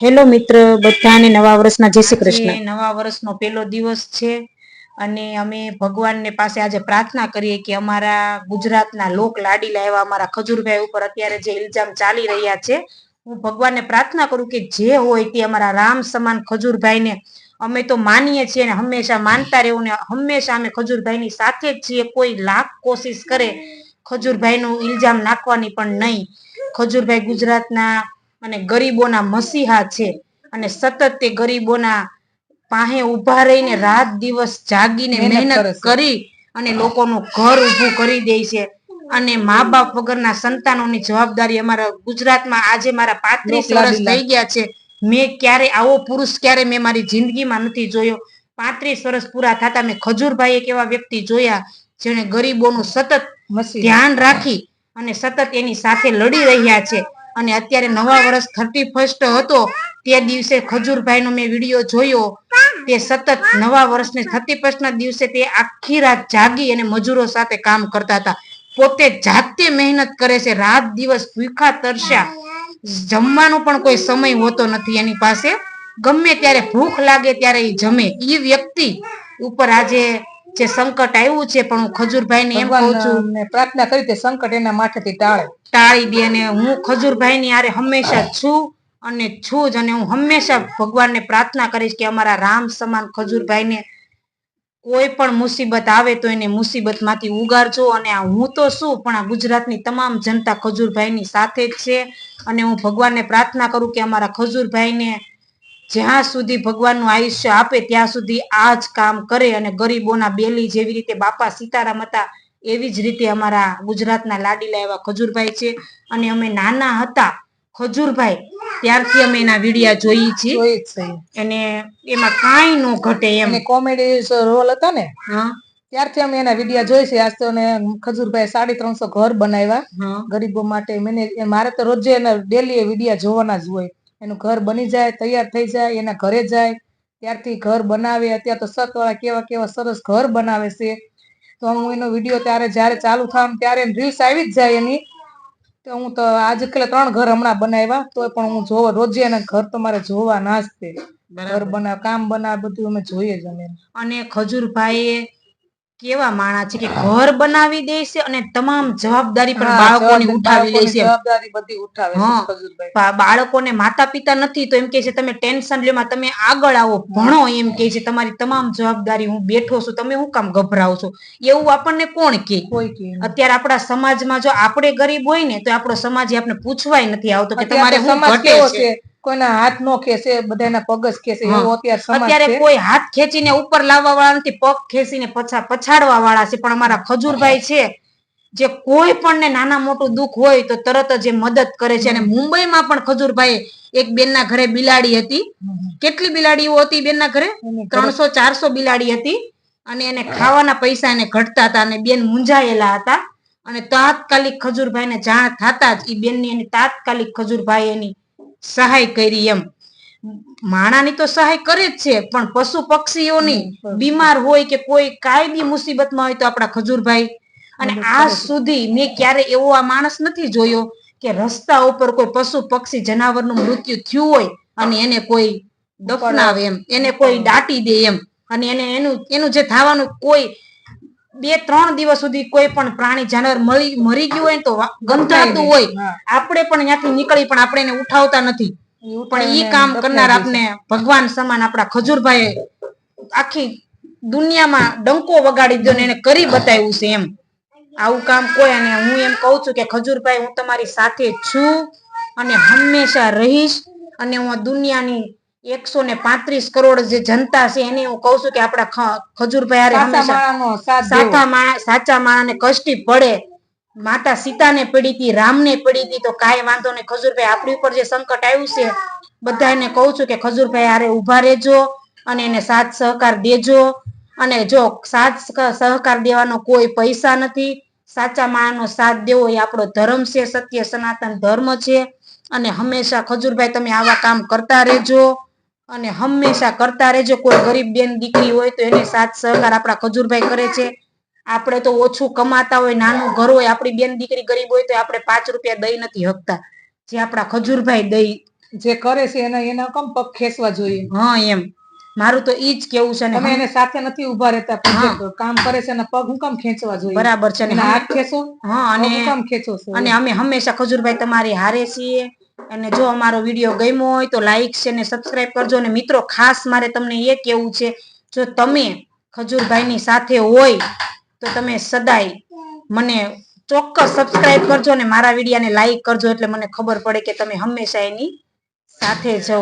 Hello મિત્ર બધાને નવા વર્ષના જય શ્રી કૃષ્ણ. નવા વર્ષનો પહેલો દિવસ છે અને અમે ભગવાનને પાસે આજે પ્રાર્થના કરીએ કે અમારા ગુજરાતના લોક લાડીલા એવા અમારા ખજૂરભાઈ ઉપર અત્યારે જે ઇલ્જામ ચાલી રહ્યા છે હું ભગવાનને પ્રાર્થના કરું કે જે હોય તે અમારા રામ સમાન ખજૂરભાઈને અમે તો માનીએ છીએ ને હંમેશા માનતા રહેવું ને હંમેશા અમે ખજૂરભાઈની સાથે જ છીએ કોઈ લાખ કોશિશ કરે ખજૂરભાઈનું ઇલ્જામ નાખવાની પણ નહીં. ખજૂરભાઈ ગુજરાતના અને ગરીબોના મસીહા છે. અને સતત તે ગરીબોના પાસે ઊભા રહીને રાત દિવસ જાગીને મહેનત. કરી અને લોકોનું ઘર ઊભું કરી દે છે. અને મા બાપ વગરના સંતાનોની જવાબદારી અમારા ગુજરાતમાં આજે મારા પાંત્રીસ વર્ષ થઈ ગયા છે. મેં ક્યારે આવો પુરુષ ક્યારે મેં મારી જિંદગીમાં નથી જોયો. પાંત્રીસ વર્ષ પૂરા થતા મેં ખજૂરભાઈ એક એવા વ્યક્તિ જોયા જેણે ગરીબોનું સતત ધ્યાન રાખી અને સતત એની સાથે લડી રહ્યા છે. અને અત્યારે નવા વર્ષ થર્ટી ફર્સ્ટ હતો, તે દિવસે ખજૂરભાઈનો મેં વીડિયો જોયો. તે સતત નવા વર્ષને થર્ટી ફર્સ્ટ ના દિવસે તે આખી રાત જાગી અને મજૂરો સાથે કામ કરતા હતા. પોતે જાતે મહેનત કરે છે, રાત દિવસ ભૂખા તરસ્યા. જમવાનો પણ કોઈ સમય હોતો નથી એની પાસે. ગમે ત્યારે ભૂખ લાગે ત્યારે એ જમે. એ વ્યક્તિ ઉપર આજે જે સંકટ આવ્યું છે પણ હું ખજૂરભાઈને એમ કહું છું પ્રાર્થના કરી તે સંકટ એના માથેથી ટાળે. ટાળી દે અને હું ખજૂરભાઈની આરે હંમેશા છું અને છું જ અને હું હંમેશા ભગવાનને પ્રાર્થના કરીશ કે અમારા રામ સમાન ખજૂરભાઈને કોઈ પણ મુસીબત આવે તો એને મુસીબતમાંથી ઉગારજો અને આ હું તો શું પણ આ ગુજરાતની તમામ જનતા ખજૂરભાઈની સાથે જ છે. અને હું ભગવાનને પ્રાર્થના કરું કે અમારા ખજૂરભાઈને જ્યાં સુધી ભગવાનનું આયુષ્ય આપે ત્યાં સુધી આ જ કામ કરે અને ગરીબોના બેલી જેવી રીતે બાપા સીતારામ હતા એવી જ રીતે અમારા ગુજરાતના લાડીલા એવા ખજૂરભાઈ છે. અને અમે નાના હતા ખજૂરભાઈ ત્યારથી અમે એના વિડિયા જોઈ છે. અને એમાં કાંઈ ન ઘટે એમ. કોમેડી રોલ હતા ને? હા. ત્યારથી અમે એના વિડિયા જોઈ છે. આજ તો ખજૂરભાઈ સાડી ત્રણસો ઘર બનાવ્યા. હા. ગરીબો માટે મેને મારે તો રોજે એના ડેલી વિડીયા જોવાના જ હોય. એનું ઘર બની જાય તૈયાર થઈ જાય એના ઘરે જાય. ત્યારથી ઘર બનાવે અત્યારે તો સતવાળા કેવા કેવા સરસ ઘર બનાવે છે. તો હું એનો વીડિયો ત્યારે જ્યારે ચાલુ થાય ત્યારે રીલ્સ આવી જ જાય એની. તો હું તો આજ કાલે ત્રણ ઘર હમણાં બનાવ્યા તો પણ હું જોવા રોજે એના ઘર તો મારે જોવા ના જ તે ઘર બના બનાવ કામ બનાવ બધું અમે જોઈએ જ અમે. અને ખજૂરભાઈ કેવા માણા છે કે ઘર બનાવી દે છે અને તમામ જવાબદારી પણ બાળકોની ઉઠાવી લે છે. જવાબદારી બધી ઉઠાવે બાળકોને માતા પિતા નથી તો એમ કે છે તમે ટેન્શન લેમાં તમે આગળ આવો. ભણો એમ કે છે તમારી તમામ જવાબદારી હું બેઠો છું તમે હું કામ ગભરાવ છો? એવું આપણને કોણ કે. અત્યારે આપણા સમાજમાં જો આપણે ગરીબ હોય ને તો આપણો સમાજ આપણે પૂછવાય નથી આવતો કે તમારે શું સમાજ ઘટે કેવો છે? કોઈના હાથ નો ખેંચે બધાના પગ જ ખેંચે. એવો અત્યારે સમાજ અત્યારે કોઈ હાથ ખેંચીને ઉપર લાવવા વાળા નથી પગ ખેંચીને પછા પછાડવા વાળા છે પણ અમારા ખજૂરભાઈ છે જે કોઈ પણ ને નાના મોટું દુઃખ હોય તો તરત જ એ મદદ કરે છે. અને મુંબઈમાં પણ ખજૂરભાઈ એક બેનના ઘરે બિલાડી હતી. કેટલી બિલાડીઓ હતી બેનના ઘરે? ઘરે ત્રણસો ચારસો બિલાડી હતી. અને એને ખાવાના પૈસા એને ઘટતા હતા અને બેન મૂંઝાયેલા હતા. અને તાત્કાલિક ખજૂરભાઈને જાણ થતા જ એ બેનની એની તાત્કાલિક ખજૂરભાઈ એની સહાય કરી એમ. માણાની તો સહાય કરે જ છે પણ પશુ પક્ષીઓની બીમાર હોય કે કોઈ કાંઈ બી મુસીબતમાં હોય તો આપણા ખજૂરભાઈ. અને આ આજ સુધી મેં ક્યારે એવો આ માણસ નથી જોયો કે રસ્તા ઉપર કોઈ પશુ પક્ષી જનાવરનું મૃત્યુ થયું હોય અને એને કોઈ દફનાવે એમ એને કોઈ દાટી દે એમ. અને એને એનું એનું જે થવાનું કોઈ બે ત્રણ દિવસ સુધી કોઈ પણ પ્રાણી જાનવર મરી મરી ગયું હોય તો ગંધાતું હોય આપણે પણ ત્યાંથી નીકળી પણ આપણે એને ઉઠાવતા નથી. પણ ઈ કામ કરનાર આપને ભગવાન સમાન આપણા ખજૂરભાઈ આખી દુનિયામાં ડંકો વગાડી દો ને એને કરી બતાવ્યું છે એમ. આવું કામ કોઈ અને હું એમ કહું છું કે ખજૂરભાઈ હું તમારી સાથે છું અને હંમેશા રહીશ અને હું આ દુનિયાની એકસો ને પાંત્રીસ કરોડ જે જનતા છે એને હું કઉ છું કે આપણા ખજૂરભાઈ સાચા માણા સાચા કષ્ટી પડે. માતા સીતાને પડી હતી રામને પડી હતી તો કાંઈ વાંધો નહીં. ખજૂરભાઈ આપણી ઉપર જે સંકટ આવ્યું છે બધા એને કહું છું કે ખજૂરભાઈ આરે ઊભા રહેજો અને એને સાથ સહકાર દેજો. અને જો સાથ સહકાર દેવાનો કોઈ પૈસા નથી સાચા માણસનો સાથ દેવો એ આપણો ધર્મ છે સત્ય સનાતન ધર્મ છે. અને હંમેશા ખજૂરભાઈ તમે આવા કામ કરતા રહેજો. અને હંમેશા કરતા રહેજો. કોઈ ગરીબ બેન દીકરી હોય તો એને સાથ સહકાર આપણા ખજૂરભાઈ કરે છે. આપણે તો ઓછું કમાતા હોય નાનું ઘર હોય આપણી બેન દીકરી ગરીબ હોય તો આપણે પાંચ રૂપિયા દઈ નથી હકતા. જે આપણા ખજૂરભાઈ દઈ જે કરે છે એના એના કમ પગ ખેંચવા જોઈએ? હા એમ. મારું તો ઈ જ કેવું છે ને તમે એને સાથે નથી ઊભા રહેતા. કામ કરે છે અને પગ હું કામ ખેંચવા જોઈએ? બરાબર છે અને હાથ ખેંચો? હા અને કામ ખેંચો અને અમે હંમેશા ખજૂરભાઈ તમારી હારે છીએ. અને જો અમારો વીડિયો ગમ્યો હોય તો લાઈક છે ને સબસ્ક્રાઈબ કરજો. અને મિત્રો, ખાસ મારે તમને એ કેવું છે, જો તમે ખજૂરભાઈની સાથે હોય તો તમે સદાય મને ચોક્કસ સબસ્ક્રાઈબ કરજો અને મારા વિડીયાને લાઈક કરજો એટલે મને ખબર પડે કે તમે હંમેશા એની સાથે છો